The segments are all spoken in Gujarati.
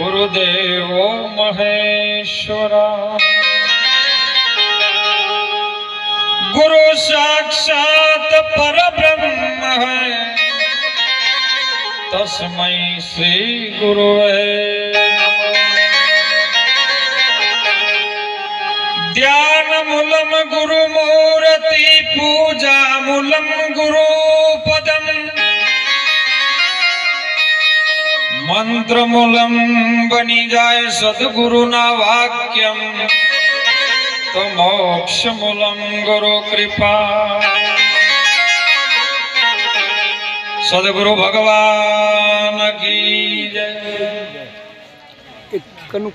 ગુરુદેવો મહેશ્વરા ગુરુ સાક્ષાત પરબ્રહ્મ હૈ તસ્મૈ શ્રી ગુરુવે ધ્યાન મૂલમ ગુરુ મૂર્તિ પૂજા મૂલમ ગુરુ મંત્ર મૂલમ બની જાય સદગુરુના વાક્યમ તો મોક્ષ મૂલમ ગુરુ કૃપા સદગુરુ ભગવાન કી જય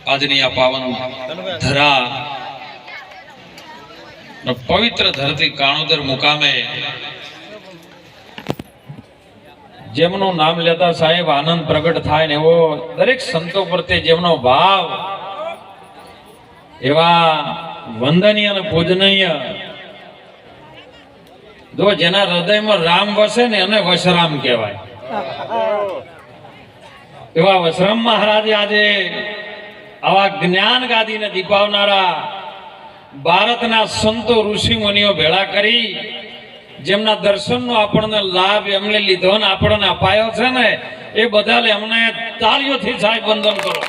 આજની આ પાવન ધરા પવિત્ર ધરતી કાણોદર મુકામે જેમનું નામ લેતા સાહેબ આનંદ પ્રગટ થાય ને એવો દરેક સંતો પ્રત્યે જેમનો ભાવ, એવા વંદનીય અને પૂજનીય. જો જેના હૃદયમાં રામ વસે ને એને વશરામ કહેવાય. એવા વશરામ મહારાજે આજે આવા જ્ઞાન ગાદીને દીપાવનારા ભારતના સંતો ઋષિ મુનિઓ ભેળા કરી જેમના દર્શનનો આપણને લાભ એમને લીધો ને આપણને અપાયો છે ને, એ બધા એમને તાળીઓથી સાહેબ વંદન કરો.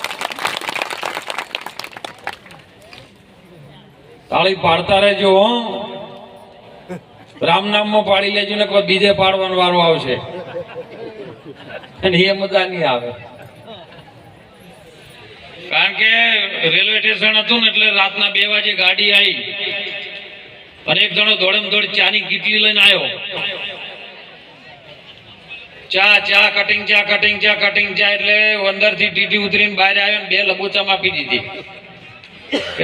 તાળી પાડતા રહેજો રામમાં પાડી લેજો ને કોઈ બીજે પાડવાનો વારો આવશે. એ મજા નહીં આવે. કારણ કે રેલવે સ્ટેશન હતું ને એટલે રાતના બે વાગે ગાડી આવી. અને એક જણો દોડમ દોડ ચાની કીટલી લઈને આવ્યો. ચા ચા કટિંગ ચા કટિંગ ચા કટિંગ ચા એટલે અંદરથી ટીટી ઉતરીને બહાર આવ્યો ને બે લબુચા આપી દીધી.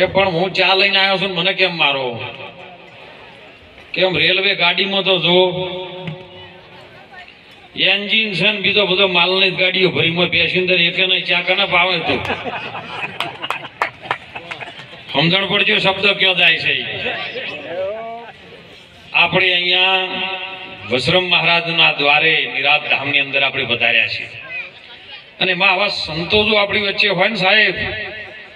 એ પણ હું ચા લઈને આવ્યો છું મને કેમ મારો? કેમ રેલવે ગાડીમાં તો જો એન્જિન છે ને બીજો બધો માલની ગાડીઓ ભરીમાં પેસેન્જર એકે નહીં ચા કને પાવે તું? સમજણ પડજો શબ્દ કયો જાય છે. આપણે અહીંયા વસરમ મહારાજના દ્વારે નિરાત ધામની અંદર આપણે વધાર્યા છીએ. અને એમાં આવા સંતો જો આપણી વચ્ચે હોય ને સાહેબ,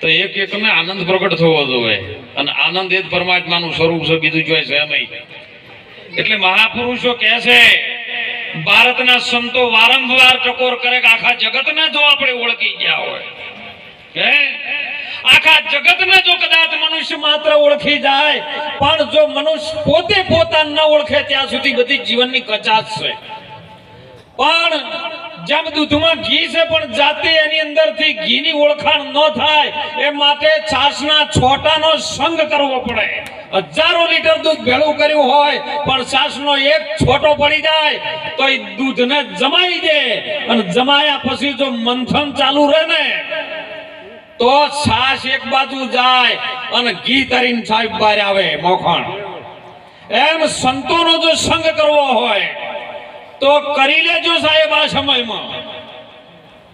તો એક એકને આનંદ પ્રગટ થવો જોઈએ. અને આનંદ એ જ પરમાત્માનું સ્વરૂપ છે, બીજું જોઈએ છે નહીં. એટલે મહાપુરુષો કહે છે, ભારતના સંતો વારંવાર ટકોર કરે કે આખા જગતને જો આપણે ઓળખી ગયા હોય. હે? આખા જગતને જો કદાચ મનુષ્ય માત્ર ઓળખી જાય, પણ જો મનુષ્ય પોતે પોતાને ઓળખે, ત્યાં સુધી બધી જીવનની કચાશ છે. પણ જેમ દૂધમાં ઘી છે, પણ જાતે એની અંદરથી ઘીની ઓળખાણ ન થાય, એ માટે છાશના છોટાનો સંગ કરવો પડે. હજારો લીટર દૂધ ભેળું કર્યું હોય, પણ છાશનો એક છોટો પડી જાય, તો એ દૂધને જમાઈ દે. અને જમાયા પછી જો મંથન ચાલુ રહે ને તો સાસ એક બાજુ જાય અને ઘી તરીને સાહેબ બહાર આવે મોખણ. એમ સંતોનો જો સંગ કરવો હોય, તો કરી લેજો સાહેબ આ સમયમાં.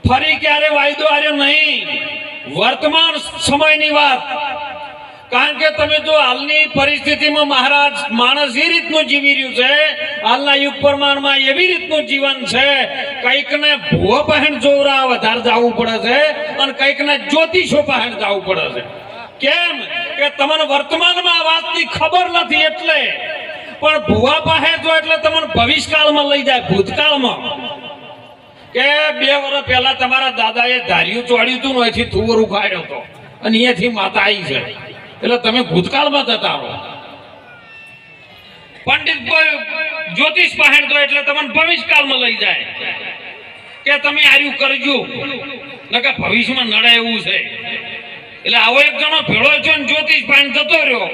ફરી ક્યારે વાયદો આવ્યો નહીં. વર્તમાન સમયની વાત. કારણ કે તમે જો હાલની પરિસ્થિતિમાં મહારાજ માણસ એ રીતનું જીવી રહ્યું છે, હાલના યુગ પ્રમાણમાં એવી રીતનું જીવન છે, કંઈકને ભૂવો પહેણ જોવરા વધારે જવું પડે છે અને કંઈકને જ્યોતિષો પહેણ જવું પડે છે. કેમ કે તમને વર્તમાનમાં આ વાતની ખબર નથી એટલે. પણ ભુવા પાસે જો એટલે તમને ભવિષ્યકાળમાં લઈ જાય, ભૂતકાળમાં. કે બે વર્ષ પહેલા તમારા દાદાએ ધાર્યું ચોડ્યું હતું ને એથી થુવર ઉખાડ્યો હતો અને અહીંયાથી માતા આવી છે. એટલે તમે ભૂતકાળમાં જતા રહો. પંડિત જ્યોતિષ પહેણ દો એટલે તમને ભવિષ્યકાળમાં લઈ જાય. કે તમે આર્યું કરજો. નકર ભવિષ્યમાં નડે એવું છે. એટલે આવો એક જણો ભેળો છો ને જ્યોતિષ પહેણ જતો રહ્યો.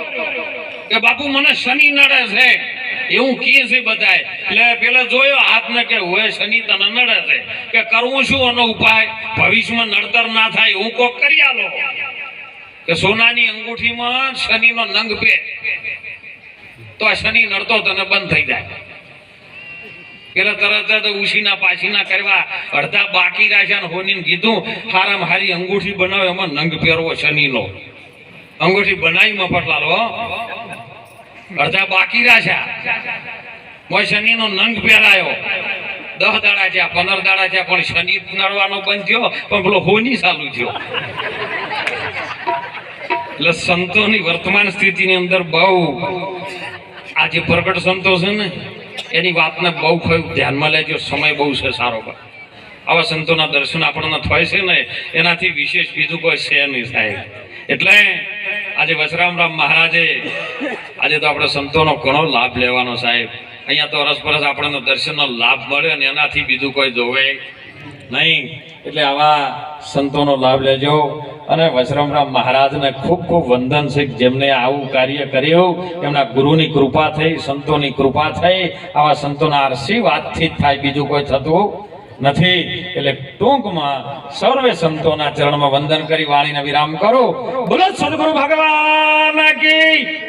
કે બાપુ, મને શનિ નડે છે. એવું કહે છે બધાય. એટલે પેલા જોયો હાથ ને કે હોય શનિ તને નડે છે. કે કરવું શું એનો ઉપાય? ભવિષ્યમાં નડતર ના થાય, હું કોક કરી આલો. કે સોનાની અંગૂઠીમાં શનિનો નંગ પે. તો આ શનિ નડતો તને બંધ થઈ જાય. પેલા તરત જ ઉશીના પાછીના કરવા અડધા બાકી રાખ્યા ને હોનીને કીધું, હારામ હારી અંગૂઠી બનાવે, એમાં નંગ પહેરવો શનિનો. અંગૂઠી બનાવી મફતલાલ અડધા બાકી રાખ્યા. મોય શનિનો નંગ પહેરાયો. દસ દાડા થયા, પંદર દાડા થયા, પણ શનિ નડવાનો બંધ થયો, પણ પેલો હોની ચાલુ થયો. એટલે સંતોની વર્તમાન સ્થિતિની અંદર બહુ આ જે પ્રગટ સંતો છે ને, એની વાતને બહુ ખરું ધ્યાનમાં લેજો, સમય બહુ છે સારો પણ આવા સંતોના દર્શન આપણને થાય છે ને, એનાથી વિશેષ બીજું કોઈ છે નહીં સાહેબ. એટલે આજે વસરામરામ મહારાજે, આજે તો આપણે સંતોનો ઘણો લાભ લેવાનો સાહેબ. અહીંયા તો અરસપરસ આપણને દર્શનનો લાભ મળ્યો અને એનાથી બીજું કોઈ જોવે નહીં. એટલે આવા સંતોનો લાભ લેજો. અને વસરામરામ મહારાજને ખૂબ ખૂબ વંદન છે જેમને આવું કાર્ય કર્યું, એમના ગુરુની કૃપા થઈ, સંતોની કૃપા થઈ, આવા સંતોના આશીર્વાદથી જ થાય, બીજું કોઈ થતું નથી. એટલે ટૂંકમાં સર્વે સંતોના ચરણમાં વંદન કરી વાણીને વિરામ કરો. બોલો સદગુરુ ભગવાન કી